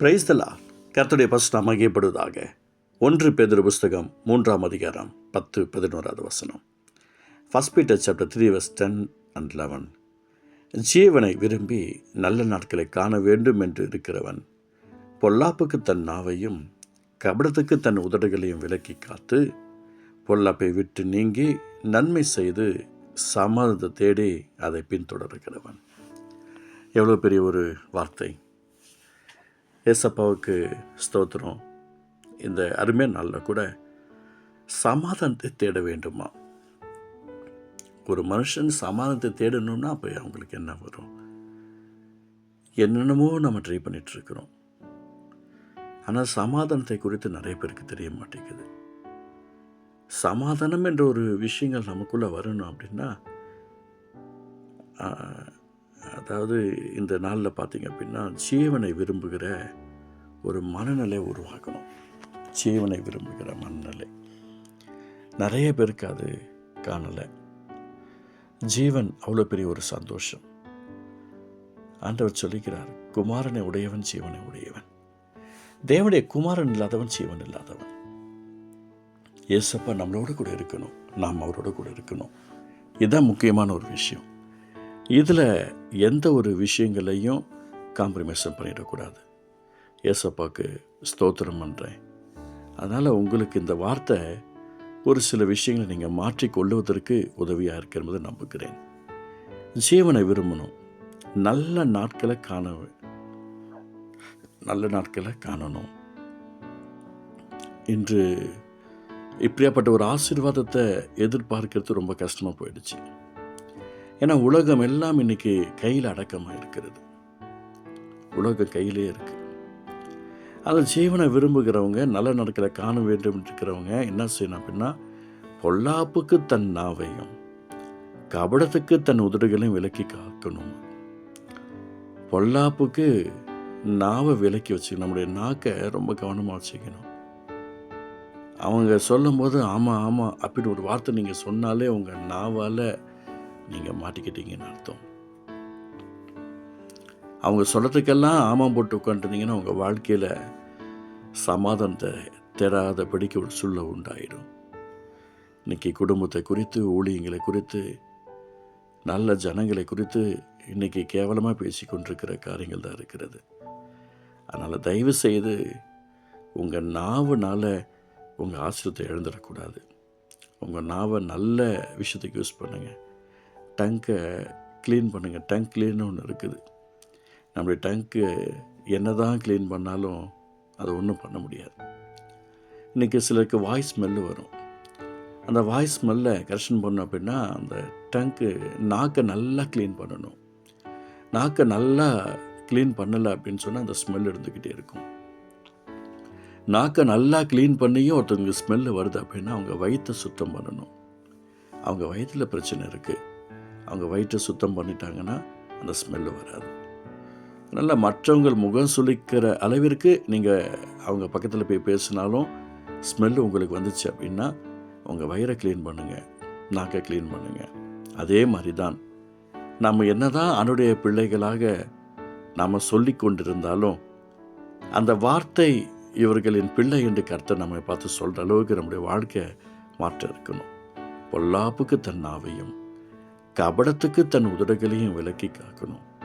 பிரைஸ்தலா கர்த்தருடைய பசுனா மகிப்படுவதாக ஒன்று பேதுரு புஸ்தகம் மூன்றாம் அதிகாரம் பத்து பதினோராவது வசனம். First Peter chapter three verse ten and eleven ஜீவனை விரும்பி நல்ல நாட்களை காண வேண்டும் என்று இருக்கிறவன் பொல்லாப்புக்கு தன் நாவையும் கபடத்துக்கு தன் உதடுகளையும் விலக்கி காத்து பொல்லாப்பை விட்டு நீங்கி நன்மை செய்து சமாதத்தை தேடி அதை பின்தொடர்கிறவன். எவ்வளோ பெரிய ஒரு வார்த்தை. ஏசப்பாவுக்கு ஸ்தோத்திரம். இந்த அருமை நாளில் கூட சமாதானத்தை தேட வேண்டுமா? ஒரு மனுஷன் சமாதானத்தை தேடணும்னா அப்போ அவங்களுக்கு என்ன வரும்? என்னென்னமோ நம்ம ட்ரை பண்ணிகிட்ருக்குறோம் ஆனால் சமாதானத்தை குறித்து நிறைய பேருக்கு தெரிய மாட்டேங்குது. சமாதானம் என்ற ஒரு விஷயங்கள் நமக்குள்ளே வரணும் அப்படின்னா அதாவது இந்த நாளில் பார்த்தீங்க அப்படின்னா ஜீவனை விரும்புகிற ஒரு மனநிலை உருவாக்கணும். ஜீவனை விரும்புகிற மனநிலை. நிறைய பேருக்கு அது காணலை. ஜீவன் அவ்வளோ பெரிய ஒரு சந்தோஷம். ஆண்டவர் சொல்லிக்கிறார் குமாரனை உடையவன் ஜீவனை உடையவன். தேவனுடைய குமாரன் இல்லாதவன் ஜீவன் இல்லாதவன். ஏசப்பா நம்மளோட கூட இருக்கணும். நாம் அவரோட கூட இருக்கணும். இதுதான் முக்கியமான ஒரு விஷயம். இதில் எந்த ஒரு விஷயங்களையும் காம்ப்ரமைஸும் பண்ணிடக்கூடாது. ஏசப்பாவுக்கு ஸ்தோத்திரம் பண்ணுறேன் அதனால் உங்களுக்கு இந்த வார்த்தை ஒரு சில விஷயங்களை நீங்கள் மாற்றி கொள்ளுவதற்கு உதவியாக இருக்கிறது நம்புகிறேன். ஜீவனை விரும்பணும். நல்ல நாட்களை காண நல்ல நாட்களை காணணும். இன்று இப்படியாப்பட்ட ஒரு ஆசீர்வாதத்தை எதிர்பார்க்கறது ரொம்ப கஷ்டமாக போயிடுச்சு. ஏன்னா உலகம் எல்லாம் இன்னைக்கு கையில் அடக்கமாக இருக்கிறது. உலகம் கையிலே இருக்கு. அதில் ஜீவனை விரும்புகிறவங்க நல்ல நடக்கிற காண வேண்டும் இருக்கிறவங்க என்ன செய்யணும் அப்படின்னா பொல்லாப்புக்கு தன் நாவையும் கபடத்துக்கு தன் உதடுகளையும் விலக்கி காக்கணும். பொல்லாப்புக்கு நாவை விலக்கி வச்சுக்கணும். நம்முடைய நாக்கை ரொம்ப கவனமாக வச்சுக்கணும். அவங்க சொல்லும்போது ஆமாம் ஆமாம் அப்படின்னு ஒரு வார்த்தை நீங்கள் சொன்னாலே உங்கள் நாவால் நீங்கள் மாட்டிக்கிட்டீங்கன்னு அர்த்தம். அவங்க சொல்கிறதுக்கெல்லாம் ஆமாம் போட்டு உட்காந்துருந்தீங்கன்னா உங்கள் வாழ்க்கையில் சமாதானத்தை தேடாதபடிக்கு ஒரு சூழ்நிலை உண்டாயிடும் இன்றைக்கி குடும்பத்தை குறித்து ஊழியங்களை குறித்து நல்ல ஜனங்களை குறித்து இன்னைக்கு கேவலமாக பேசி கொண்டிருக்கிற காரியங்கள் தான் இருக்கிறது. அதனால் தயவு செய்து உங்கள் நாவுனால் உங்கள் ஆசிரியத்தை எழுந்துடக்கூடாது உங்கள் நாவை நல்ல விஷயத்துக்கு யூஸ் பண்ணுங்கள் டங்கை க்ளீன் பண்ணுங்கள் டங்க் க்ளீன் ஒன்று இருக்குது. நம்முடைய டங்க்கு என்ன தான் க்ளீன் பண்ணாலும் அதை ஒன்றும் பண்ண முடியாது. இன்றைக்கி சிலருக்கு வாய்ஸ் ஸ்மெல்லு வரும். அந்த வாய்ஸ் ஸ்மெல்லை கரெக்ஷன் பண்ணோம் அப்படின்னா அந்த டங்க்கு நாக்கை நல்லா க்ளீன் பண்ணணும். நாக்கை நல்லா க்ளீன் பண்ணலை அப்படின்னு சொன்னால் அந்த ஸ்மெல் இருந்துக்கிட்டே இருக்கும். நாக்கை நல்லா க்ளீன் பண்ணியும் ஒருத்தவங்க ஸ்மெல்லு வருது அப்படின்னா அவங்க வயிற்றை சுத்தம் பண்ணணும். அவங்க வயிற்றில் பிரச்சனை இருக்குது அவங்க வயிற்றை சுத்தம் பண்ணிட்டாங்கன்னா அந்த ஸ்மெல்லு வராது. அதனால் மற்றவங்க முகம் சுளிக்கிற அளவிற்கு நீங்கள் அவங்க பக்கத்தில் போய் பேசினாலும் ஸ்மெல்லு உங்களுக்கு வந்துச்சு அப்படின்னா உங்கள் வயிறை க்ளீன் பண்ணுங்கள் நாக்கை க்ளீன் பண்ணுங்கள் அதே மாதிரி தான் நம்ம என்னதான் அவனுடைய பிள்ளைகளாக நாம் சொல்லி கொண்டிருந்தாலும் அந்த வார்த்தை இவர்களின் பிள்ளை என்று கருத்தை நம்மை பார்த்து சொல்கிற அளவுக்கு நம்முடைய வாழ்க்கை மாற்றம் இருக்கணும் பொல்லாப்புக்கு தன் நாவையும் கபடத்துக்கு தன் உதடுகளையும் விலக்கி காக்கணும்.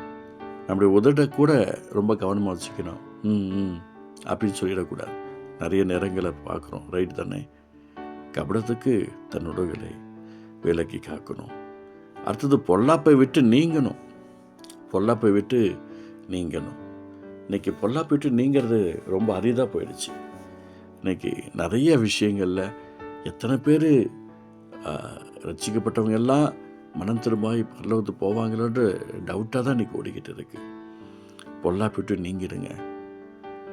நம்முடைய உதடை கூட ரொம்ப கவனமாக வச்சுக்கணும். ம் ம் அப்படின்னு சொல்லிடக்கூடாது. நிறைய நேரங்களை பார்க்குறோம். ரைட் தானே? கபடத்துக்கு தன் உடல்களை விலக்கி காக்கணும். அடுத்தது பொல்லாப்பை விட்டு நீங்கணும். பொல்லாப்பை விட்டு நீங்கணும். இன்னைக்கு பொல்லாப்பை விட்டு நீங்கிறது ரொம்ப அரிதாக போயிடுச்சு. இன்னைக்கு நிறைய விஷயங்களில் எத்தனை பேர் ரசிக்கப்பட்டவங்க எல்லாம் மனம் திரும்பாய் பரலவத்து போவாங்களோன்ற டவுட்டாக தான் இன்றைக்கி ஓடிக்கிட்டு இருக்குது பொல்லாப்பிட்டு நீங்கிடுங்க.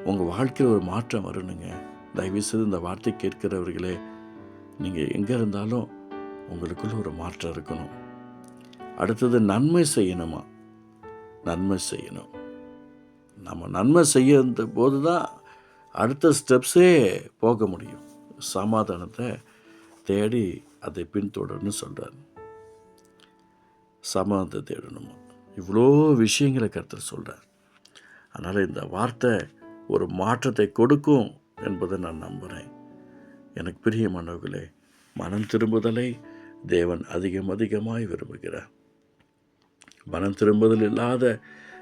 உங்கள் வாழ்க்கையில் ஒரு மாற்றம் வரணுங்க. தயவுசெய்து இந்த வார்த்தை கேட்கிறவர்களே நீங்கள் எங்கே இருந்தாலும் உங்களுக்குள்ள ஒரு மாற்றம் இருக்கணும். அடுத்தது நன்மை செய்யணுமா? நன்மை செய்யணும். நம்ம நன்மை செய்ய போது தான் அடுத்த ஸ்டெப்ஸே போக முடியும். சமாதானத்தை தேடி அதை பின்தொடர்னு சொல்கிறார் சமாதத்தை தேடணுமா? இவ்வளோ விஷயங்களை கருத்தர் சொல்கிறார் அதனால் இந்த வார்த்தை ஒரு மாற்றத்தை கொடுக்கும் என்பதை நான் நம்புகிறேன் எனக்கு பிரியமானவர்களே மனம் திரும்புதலை தேவன் அதிகம் அதிகமாய் விரும்புகிறார். மனம் திரும்புதல் இல்லாத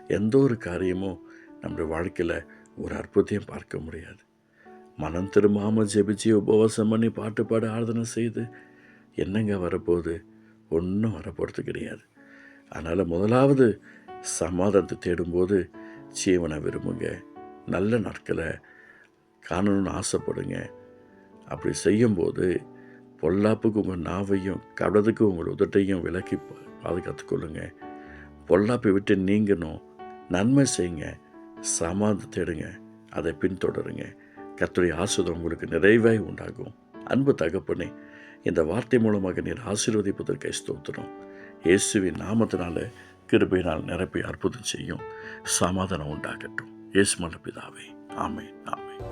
எந்த ஒரு காரியமும் நம்முடைய வாழ்க்கையில் ஒரு அற்புதத்தையும் பார்க்க முடியாது. மனம் திரும்பாமல் ஜெபிச்சு உபவாசம் பண்ணி பாட்டு பாட ஆராதனை செய்து என்னங்க வரப்போகுது? ஒன்றும் வரப்போகிறது கிடையாது. அதனால் முதலாவது சமாதானத்தை தேடும்போது ஜீவனை விரும்புங்க. நல்ல நாட்களை காணணும்னு ஆசைப்படுங்க. அப்படி செய்யும்போது பொல்லாப்புக்கு உங்கள் நாவையும் கடதுக்கு உங்கள் உதட்டையும் விலக்கி பாதுகாத்து கொள்ளுங்க. பொல்லாப்பை விட்டு நீங்கணும். நன்மை செய்யுங்க. சமாதம் தேடுங்க. அதை பின்தொடருங்க. கத்துடைய ஆசிரியம் உங்களுக்கு நிறைவாய் உண்டாகும். அன்பு தகப்பனே இந்த வார்த்தை மூலமாக நீர் ஆசீர்வதிப்பதற்கு ஸ்தோத்திரம். இயேசுவின் நாமத்தினால கிருபையினால் நிரப்பி அற்புதம் செய்யும் சமாதானம் உண்டாகட்டும். இயேசு மல்ல பிதாவே ஆமை ஆமென்.